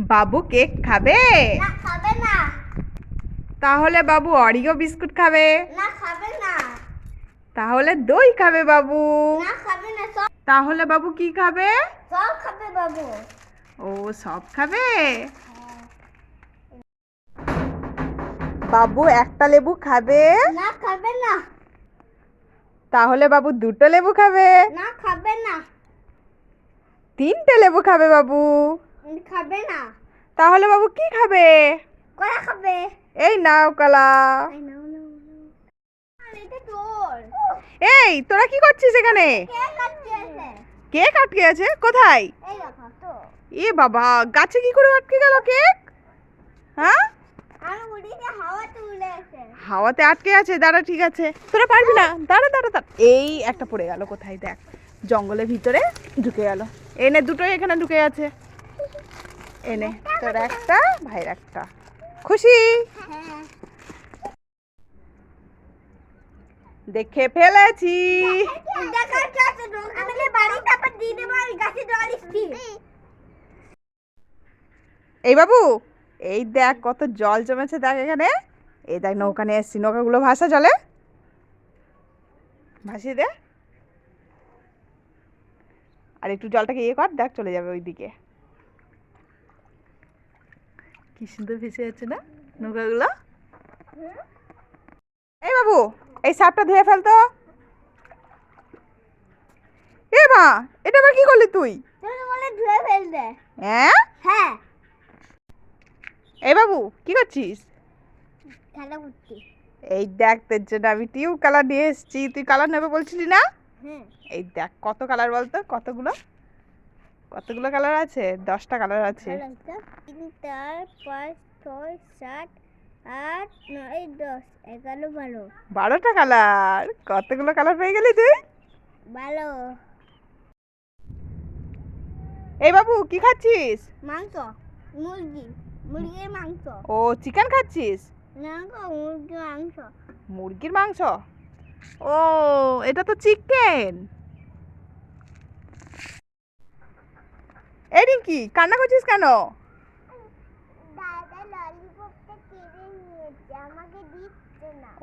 বাবু cake খাবে? না খাবে না। তাহলে বাবু অরিও বিস্কুট খাবে? না খাবে না। তাহলে দই খাবে বাবু। না খাবে না সব তাহলে বাবু কি খাবে? সব খাবে বাবু। ও সব খাবে? বাবু একটা লেবু খাবে? না খাবে না। তাহলে বাবু দুটো লেবু খাবে? না খাবে না। তিনটে লেবু খাবে বাবু। খাবে না। তাহলে বাবু কি খাবে? কলা খাবে। এই নাও কলা। এই তোর। কি করছিস এখানে? কেক আটকে আছে? কোথায়? এই দেখো তো। এ বাবা গাছে কি করে আটকে গেল কেক? হ্যাঁ? হাওয়াতে আটকে আছে দাঁড়া ঠিক আছে। তোরা পারবি না? দাঁড়া দাঁড়া দাঁড়া। এই একটা পড়ে গেল কোথায় দেখ। জঙ্গলের ভিতরে ঢুকে গেল। এনে দুটোই এখানে ঢুকে আছে। এনে তোর একটা, ভাইয়ের একটা। খুশি? দেখে ফেলেছি। ওই এই বাবু, এই দেখ কত জল জমেছে দেখ এখানে। এই দেখ নৌকা নিয়ে এসছি, নৌকাগুলো ভাসা জলে। ভাসিয়ে দে। আর একটু জলটাকে ইয়ে কর, দেখ চলে যাবে ওইদিকে। কি সুন্দর ভেসে যাচ্ছে না? নৌকাগুলো? এই বাবু এই সাপটা ধুয়ে ফেলতো এ মা এটা আবার কি করলি তুই? ধুয়ে ফেল হ্যাঁ? হ্যাঁ। এই বাবু কি করছিস? খেলা করছি। এই দেখ তোর জন্য আমি টিউব কালার নিয়ে এসেছি। তুই কালার নেবে বলছিলি না? হ্যাঁ এই দেখ কত কালার বলতো? কতগুলো? কতগুলো কালার আছে? দশটা কালার আছে। তিন চার পাঁচ ছয় সাত আট নয় দশ। এগারো বারো। বারোটা কালার। কতগুলো কালার পেয়ে গেলি তুই? বারো। এই বাবু কি খাচ্ছিস? মাংস। মুরগি। মুরগির মাংস। ও চিকেন খাচ্ছিস? না গো মুরগির মাংস। মুরগির মাংস? ও এটা তো চিকেন। এই রিঙ্কি কান্না করছিস কেন?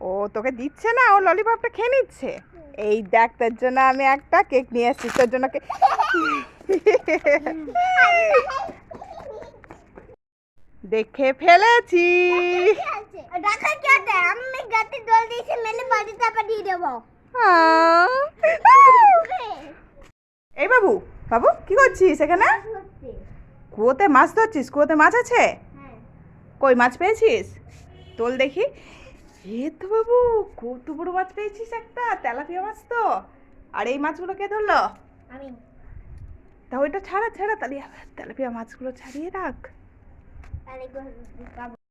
ও তোকে দিচ্ছে না ও ললিপপটা খেয়ে নিচ্ছে? এই দেখ তোর জন্য আমি একটা কেক নিয়ে এসেছি তোর জন্য দেখে ফেলেছি। আমি গাতে জল দিয়েছি মেলে বাড়ি চাপা দিয়ে দেবো। এই বাবু বাবু কি করছিস এখানে? কুয়োতে মাছ ধরছিস? কুয়োতে মাছ আছে? হ্যাঁ। কই মাছ পেয়েছিস? তোল দেখি। এ তো বাবু কত বড় মাছ পেয়েছিস একটা তেলাপিয়া মাছ তো। আর এই মাছগুলো কে ধরলো? আমি। তা ওইটা ছাড়া ছাড়া তাহলে তেলাপিয়া মাছগুলো ছাড়িয়ে রাখ।